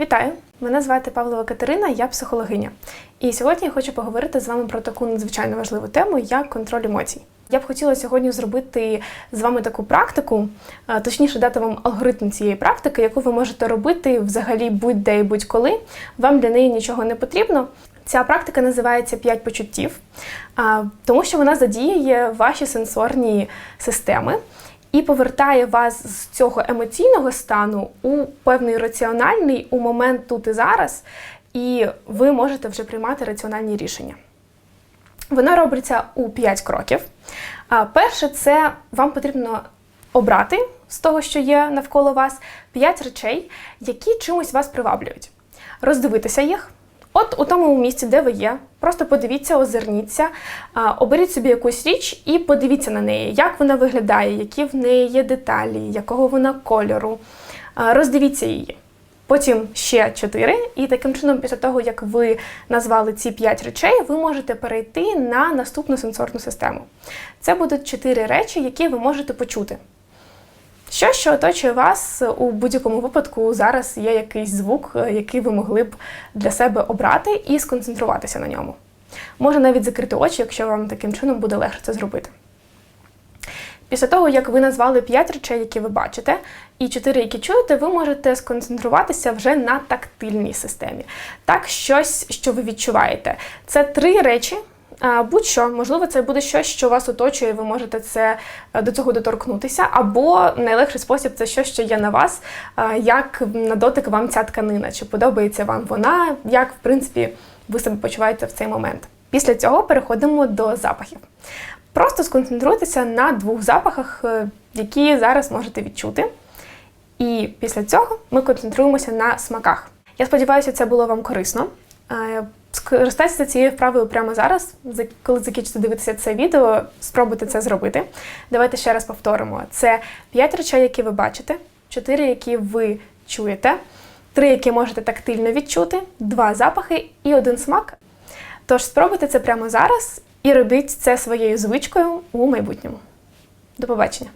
Вітаю! Мене звати Павлова Катерина, я психологиня. І сьогодні я хочу поговорити з вами про таку надзвичайно важливу тему, як контроль емоцій. Я б хотіла сьогодні зробити з вами таку практику, точніше дати вам алгоритм цієї практики, яку ви можете робити взагалі будь-де і будь-коли. Вам для неї нічого не потрібно. Ця практика називається «П'ять почуттів, тому що вона задіює ваші сенсорні системи і повертає вас з цього емоційного стану у певний раціональний у момент тут і зараз, і ви можете вже приймати раціональні рішення. Вона робиться у 5 кроків. Перше, це вам потрібно обрати з того, що є навколо вас, 5 речей, які чимось вас приваблюють. Роздивитися їх. От у тому місці, де ви є, просто подивіться, озирніться, оберіть собі якусь річ і подивіться на неї, як вона виглядає, які в неї є деталі, якого вона кольору. Роздивіться її. Потім ще чотири, і таким чином, після того, як ви назвали ці п'ять речей, ви можете перейти на наступну сенсорну систему. Це будуть чотири речі, які ви можете почути. Що, що оточує вас у будь-якому випадку зараз є якийсь звук, е, який ви могли б для себе обрати і сконцентруватися на ньому. Може навіть закрити очі, якщо вам таким чином буде легше це зробити. Після того, як ви назвали 5 речей, які ви бачите, і 4, які чуєте, ви можете сконцентруватися вже на тактильній системі. Так, щось, що ви відчуваєте. Це три речі. Будь-що, можливо, це буде щось, що вас оточує, ви можете це е, до цього доторкнутися, або найлегший спосіб це щось, що є на вас, як на дотик вам ця тканина, чи подобається вам вона, як в принципі ви себе почуваєте в цей момент. Після цього переходимо до запахів. Просто сконцентруйтеся на двох запахах, е, які зараз можете відчути. І після цього ми концентруємося на смаках. Я сподіваюся, це було вам корисно. Скористайтеся цією вправою прямо зараз. За- Коли закінчите дивитися це відео, спробуйте це зробити. Давайте ще раз повторимо: це 5 речей, які ви бачите, 4, які ви чуєте, 3, які можете тактильно відчути, 2 запахи і один смак. Тож спробуйте це прямо зараз і робіть це своєю звичкою у майбутньому. До побачення!